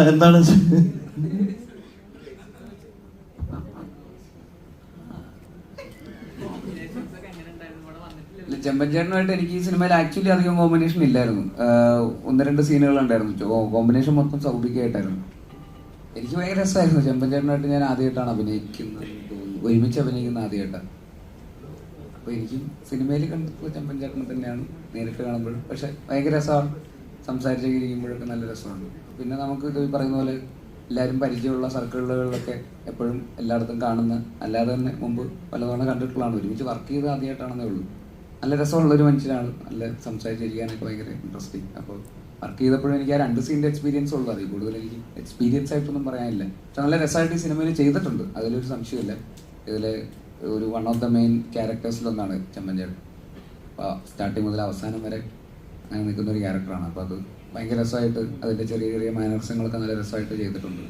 എന്താണ്? ചെമ്പൻചേട്ടനുമായിട്ട് എനിക്ക് ഈ സിനിമയിൽ ആക്ച്വലി അധികം കോമ്പിനേഷൻ ഇല്ലായിരുന്നു. ഒന്ന് രണ്ട് സീനുകൾ ഉണ്ടായിരുന്നു കോമ്പിനേഷൻ മൊത്തം സൗഭികമായിട്ടായിരുന്നു എനിക്ക് ഭയങ്കര രസമായിരുന്നു. ചെമ്പൻചേട്ടനായിട്ട് ഞാൻ ആദ്യമായിട്ടാണ് അഭിനയിക്കുന്നത്. ഒരുമിച്ച് അഭിനയിക്കുന്ന ആദ്യമായിട്ടാണ്. അപ്പൊ എനിക്കും സിനിമയിൽ കണ്ടപ്പോൾ ചെമ്പൻചേട്ടനെ തന്നെയാണ് നേരിട്ട് കാണുമ്പോഴും. പക്ഷെ ഭയങ്കര രസമാണ്. സംസാരിച്ചൊക്കെ ഇരിക്കുമ്പോഴൊക്കെ നല്ല രസമാണ്. പിന്നെ നമുക്ക് ഇത് പറയുന്ന പോലെ എല്ലാവരും പരിചയമുള്ള സർക്കിളുകളിലൊക്കെ എപ്പോഴും എല്ലായിടത്തും കാണുന്ന അല്ലാതെ തന്നെ മുമ്പ് പലതവണ കണ്ടിട്ടുള്ളതാണ്. ഒരുമിച്ച് വർക്ക് ചെയ്ത് ആദ്യമായിട്ടാണെന്നേ ഉള്ളൂ. നല്ല രസമുള്ള ഒരു മനുഷ്യനാണ്. നല്ല സംസാരിച്ചിരിക്കാനൊക്കെ ഭയങ്കര ഇൻട്രസ്റ്റിംഗ് അപ്പോൾ വർക്ക് ചെയ്തപ്പോഴും എനിക്ക് ആ രണ്ട് സീന്റെ എക്സ്പീരിയൻസ് ഉള്ളൂ. അതിൽ കൂടുതൽ എനിക്ക് എക്സ്പീരിയൻസ് ആയിട്ടൊന്നും പറയാനില്ല. പക്ഷെ നല്ല രസമായിട്ട് ഈ സിനിമയിൽ ചെയ്തിട്ടുണ്ട്. അതിലൊരു സംശയമില്ല ഇതിൽ ഒരു വൺ ഓഫ് ദ മെയിൻ ക്യാരക്ടേഴ്സിലൊന്നാണ് ചെമ്മൻചേട്ടൻ അപ്പോൾ സ്റ്റാർട്ടിങ് മുതൽ അവസാനം വരെ അങ്ങനെ നിൽക്കുന്ന ഒരു ക്യാരക്ടറാണ്. അപ്പോൾ അത് ഭയങ്കര രസമായിട്ട് അതിന്റെ ചെറിയ ചെറിയ മാനർസങ്ങളൊക്കെ നല്ല രസമായിട്ട് ചെയ്തിട്ടുണ്ട്.